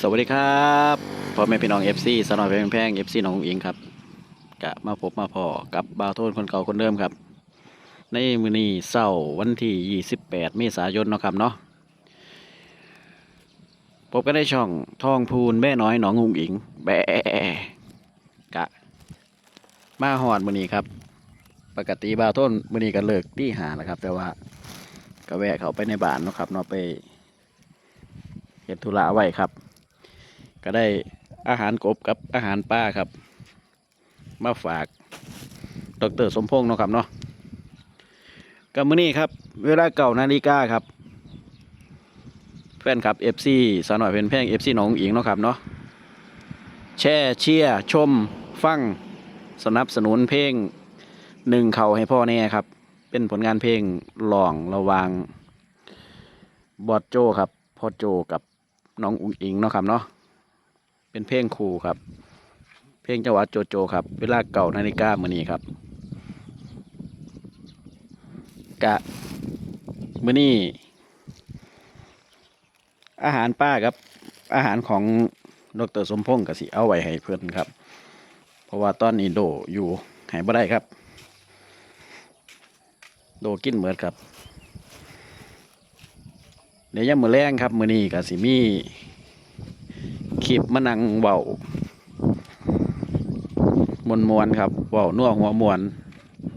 สวัสดีครับพ่อแม่พี่น้อง FC สนอยแพงแพง FC น้องอิงครับกะมาพบมาพอกับบ่าวโทนคนเก่าคนเดิมครับ ในมือนี้เสาร์วันที่ 28 เมษายนเนาะครับเนาะพบกันในช่องทองพูนแม่น้อยหนองอุงอิง แบกะ มาหอดมือนี้ครับ ปกติบ่าวโทนมือนี้ก็เลิกที่หาแล้วครับ แต่ว่าก็แวะเขาไปในบ้านเนาะครับเนาะไปเฮ็ดธุระไว้ครับ ก็ได้อาหารกบกับอาหารป้าครับ มาฝากดรสมพงษ์เนาะครับเนาะกับมื้อนี้ครับ เวลาเก่านาฬิกาครับแฟนครับ FC สาวหน่อยเป็นแพง FC หนองอิงเนาะครับเนาะแช่เชียชม ฟังสนับสนุนเพลงหนึ่งเขาให้พ่อแน่ครับ เป็นผลงานเพลงหลองระวางบอดโจครับพ่อโจกับน้องอุ๋งอิงเนาะครับเนาะ เป็นเพลงครูครับ เพลงจังหวัดโจโจครับ เวลาเก่านาฬิกามือนี้ครับ กะมือนี้อาหารป้าครับ อาหารของดรสมพงศ์กสิเอาไว้ให้เพื่อนครับ เพราะว่าตอนนี้โดอยู่หายบ่ได้ครับ โดกินเหมือดครับเดี๋ยวยังมือแรงครับ มือนี้กสิมี คลิปมานังเบามวนมวนครับเบานัวหัวมวน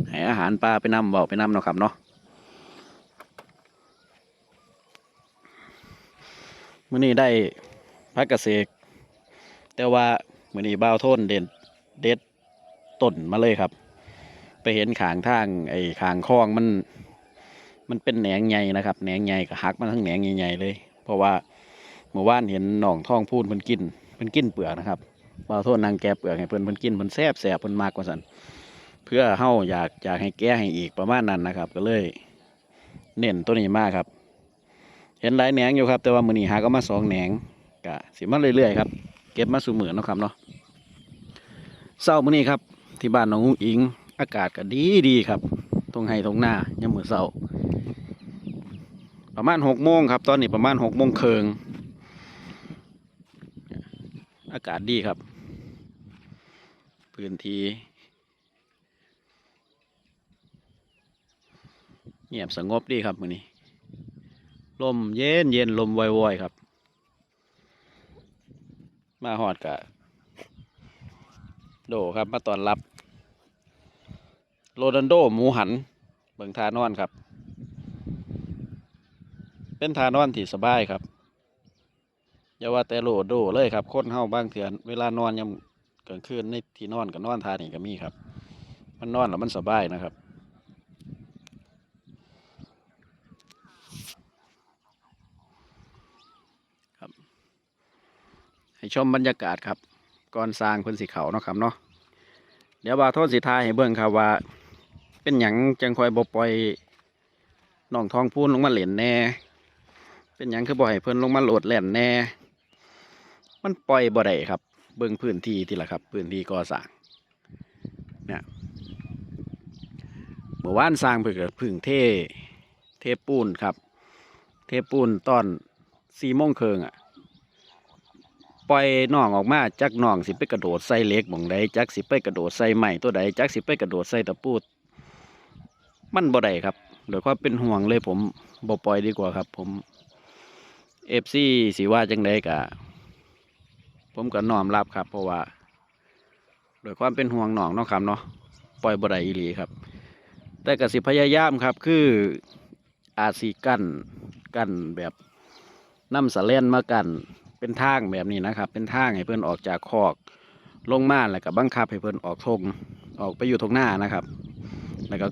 ให้อาหารปลาไปนำเบาไปนำเนาะครับเนาะมื้อนี้ได้พักเกษตรแต่ว่ามื้อนี้บ่าวโทนเด่นเด็ดต้นมาเลยครับ ไปเห็นขางทางไอ้ขางคลองมัน มันเป็นแหนงใหญ่นะครับแหนงใหญ่ก็หักมาทั้งแหนงใหญ่ๆเลย เพราะว่า เมื่อวานเห็นหนองท้องพูนเพิ่นกินเพิ่นกินเปลือกนะครับบ่าวโทษนางแกเปลือกให้เพิ่นเพิ่นกินเพิ่นแซ่บแซ่บเพิ่นมากกว่าสันเพื่อเฮาอยากอยากให้แก้ให้อีกประมาณนั้นนะครับ ก็เลย เน้นตัวนี้มากครับ เห็นหลายแหนงอยู่ครับ แต่ว่ามื้อนี้หาก็มาสองแหนงก็สิมาเรื่อยๆครับเก็บมาสู่มือเนาะครับเนาะเช้ามื้อนี้ครับ ที่บ้านน้องอุ้งอิง อากาศก็ดีดีครับตรงไห้ตรงหน้ายามมื้อเช้าประมาณหกโมงครับ ตอนนี้ประมาณหกโมงเครึ่ง อากาศดีครับ พื้นที่เงียบสงบดีครับมือนี้ ลมเย็นเย็นลมวอยๆครับ มาหอดกะ โดครับมาตอนรับ โรนันโดหมูหัน เบิงทานอนครับ เป็นทานอนที่สบายครับ อย่าว่าแต่โหลดโดเลยครับคนเฮาบางเถื่อนเวลานอนยามกลางคืนในที่นอนก็นอนทานี่ก็มีครับ มันนอนแล้วมันสบายนะครับครับให้ชมบรรยากาศครับก่อนสร้างเพิ่นสีเขาเนาะครับเนาะเดี๋ยวบาโทษสิทายให้เบิ่งครับว่า เป็นหยังจังคอยบ่ปล่อยน้องทองพูนลงมาเล่นแน่ เป็นหยังคือบ่ให้เพิ่นลงมาโหลดแหล่นแน่ มันปล่อยบ่ได้ครับ เบิ่งพื้นที่ที่ละครับ พื้นที่ก่อสร้างเนี่ยเมื่อวานสร้างเพิ่งก็เพึ่งเทเทปูนครับ เทปูนตอนสี่โมงเครึ่งอะปล่อยน้องออกมาจักน้องสิไปกระโดดใส่เล็กหม่งใดจักสิไปกระโดดใส่ไม้ตัวใดจักสิไปกระโดดใส่ตะปูดมันบ่ได้ครับโดยความเป็นห่วงเลยผมบ่ปล่อยดีกว่าครับ ผมเอฟซีสิว่าจังไดกะ ผมก็น้อมรับครับ เพราะว่าโดยความเป็นห่วงน้องเนาะครับเนาะปล่อยบ่ได้อีหลีครับ แต่กสิพยายามครับ คืออาจสิกั้นกั้นแบบน้ำสะเลนมากันเป็นทางแบบนี้นะครับ เป็นทางให้เพื่อนออกจากคอก ลงมาแล้วก็บังคับให้เพื่อนออกทงออกไปอยู่ทงหน้านะครับ แล้วก็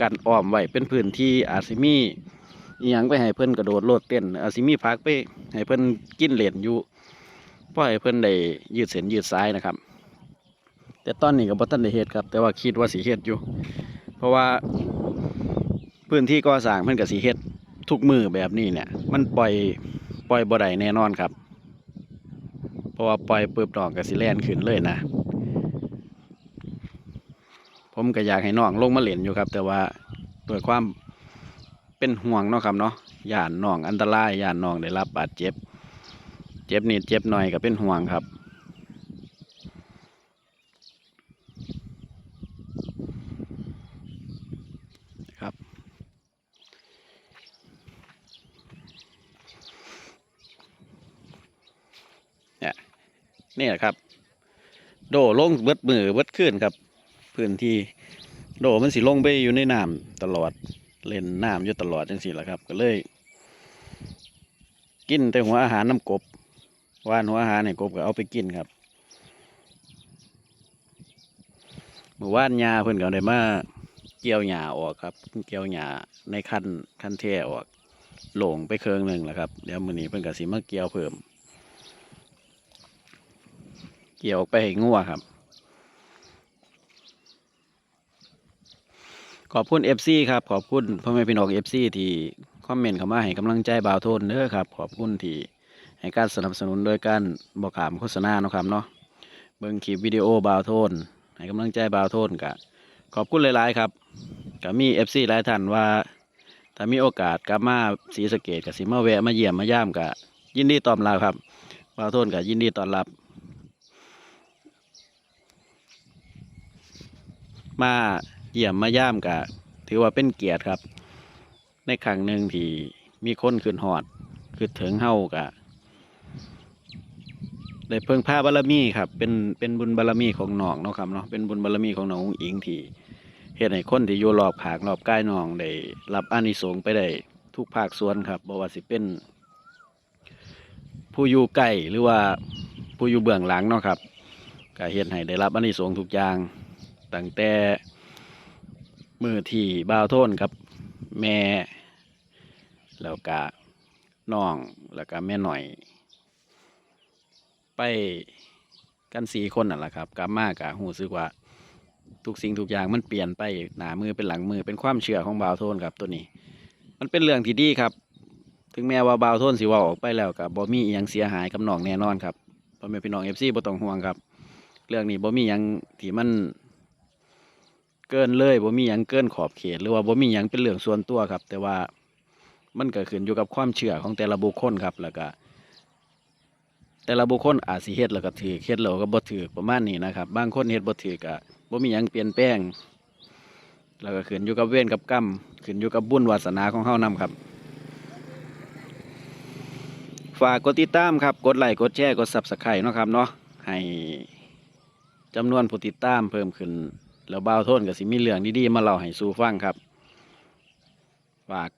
กันอ้อมไว้เป็นพื้นที่อาจสิมีอหยังไปให้เพื่อนกระโดดโลดเต้นอาจสิมีพักไปให้เพื่อนกินเหรียญอยู่ พราะให้เพิ่อนได้ยืดเส้นยืดสายนะครับ แต่ตอนนี้ก็บ่ทันได้เฮ็ดครับ แต่ว่าคิดว่าสิเฮ็ดอยู่ เพราะว่าพื้นที่ก่อสร้างเพิ่อนก็สิเฮ็ดทุกมือแบบนี้เนี่ย มันปล่อยปล่อยบ่ได้แน่นอนครับ เพราะว่าปล่อยเปึ๊บน้องก็สิแลนขึ้นเลยนะ ผมก็อยากให้น้องลงมาเล่นอยู่ครับ แต่ว่าด้วยความเป็นห่วงเนาะครับเนาะย่านน้องอันตรายย่านน้องได้รับบาดเจ็บ เจ็บนิดเจ็บหน่อยก็เป็นห่วงครับ ครับ เนี่ยนี่แหละครับ โดลงเบิดมือเบิดขึ้นครับ พื้นที่โดมันสิลงไปอยู่ในน้ำตลอด เล่นน้ำอยู่ตลอดจังสิแหละครับ ก็เลย กินแต่หัวอาหารน้ำกบ ว่านหัวอาหารให้กบก็เอาไปกินครับเมื่อวานยาเพิ่อนก็ได้มาเกี่ยวหญ้าออกครับ เกี่ยวหญ้าในคันคันแท่ออกโหลงไปเครื่องหนึ่งแล้วครับเดี๋ยวมือนี้เพิ่อนก็สิมาเกี่ยวเพิ่ม เกี่ยวไปให้งัวครับ ขอบคุณ FC ครับ ขอบคุณพ่อแม่พี่น้อง FC ที่คอมเมนต์เข้ามาให้กำลังใจบ่าวโทนเด้อครับ ขอบคุณที่ ให้การสนับสนุนโดยการบอกขามโฆษณาเนาะครับเนาะเบิ่งคลิปวิดีโอบ่าวโทนให้กำลังใจบ่าวโทนกะขอบคุณหลาย ๆ ครับก็มี FC หลายท่านว่า ถ้ามีโอกาสกลับมาศรีสะเกดกับสิมาแวะมาเยี่ยมมาย่ามกะยินดีต้อนรับครับบ่าวโทนกะยินดีต้อนรับ มาเยี่ยมมาย่ามกะถือว่าเป็นเกียรติครับ ในครั้งหนึ่งที่มีคนขึ้นหอด คือถึงเฮากะ ได้เพิ่งพาบารมีครับ เป็นเป็นบุญบารมีของน้องเนาะครับเนาะเป็นบุญบารมีของน้ององอิงที่เฮ็ดให้คนที่อยู่รอบผากรอบใกายน้องได้รับอานิสงส์ไปได้ทุกภาคส่วนครับบ่ว่าสิเป็น ผู้อยู่ใกล้หรือว่าผู้อยู่เบื้องหลังเนาะครับก็เฮ็ดให้ได้รับอานิสงส์ทุกอย่างตั้งแต่มือที่บ่าวโทนครับ แม่แล้วก็น้องแล้วก็แม่หน่อย ไปกันสี่คนนั่นแหละครับกลับมากะหูซึกว่า ทุกสิ่งทุกอย่างมันเปลี่ยนไปหนามือเป็นหลังมือเป็นความเชื่อของบาวโทนครับตัวนี้ มันเป็นเรื่องที่ดีครับ ถึงแม้ว่าบาวโทนสิว่าออกไปแล้วกับบ่มีอหยังเสียหายกับน้องแน่นอนครับพ่อแม่พี่น้องเอฟซีบ่ต้องห่วงครับ เรื่องนี้บ่มีหยังที่มันเกินเลยบ่มีหยังเกินขอบเขต หรือว่าบ่มีหยังเป็นเรื่องส่วนตัวครับ แต่ว่ามันก็ขึ้นอยู่กับความเชื่อของแต่ละบุคคลครับแล้วก็ แต่ละบุคคลอาจสิเฮ็ดแล้วก็ถือเฮ็ดแล้วก็บ่ถือประมาณนี้นะครับ บางคนเฮ็ดบ่ถือก็บ่มีหยังเปลี่ยนแปลง แล้วก็ขึ้นอยู่กับเวรกับกรรมขึ้นอยู่กับบุญวาสนาของเฮานํครับ ฝากกดติดตามครับ กดไลค์ กดแชร์ กด Subscribe เนาะครับเนาะ ให้จำนวนผู้ติดตามเพิ่มขึ้น แล้วบ่าวโทนก็สิมีเรื่องดีๆมาเล่าให้สู่ฟังครับ ฝาก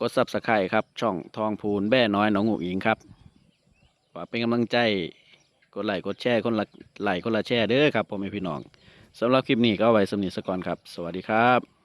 กดซับสไครต์ครับ ช่องทองพูนแบ่น้อยหนองหูอิงครับ ฝากเป็นกำลังใจ กดไลค์กดแชร์คนละไลค์คนละแชร์เด้อครับพ่อแม่พี่น้องสำหรับคลิปนี้ก็เอาไว้สำนีสก่อนครับ สวัสดีครับ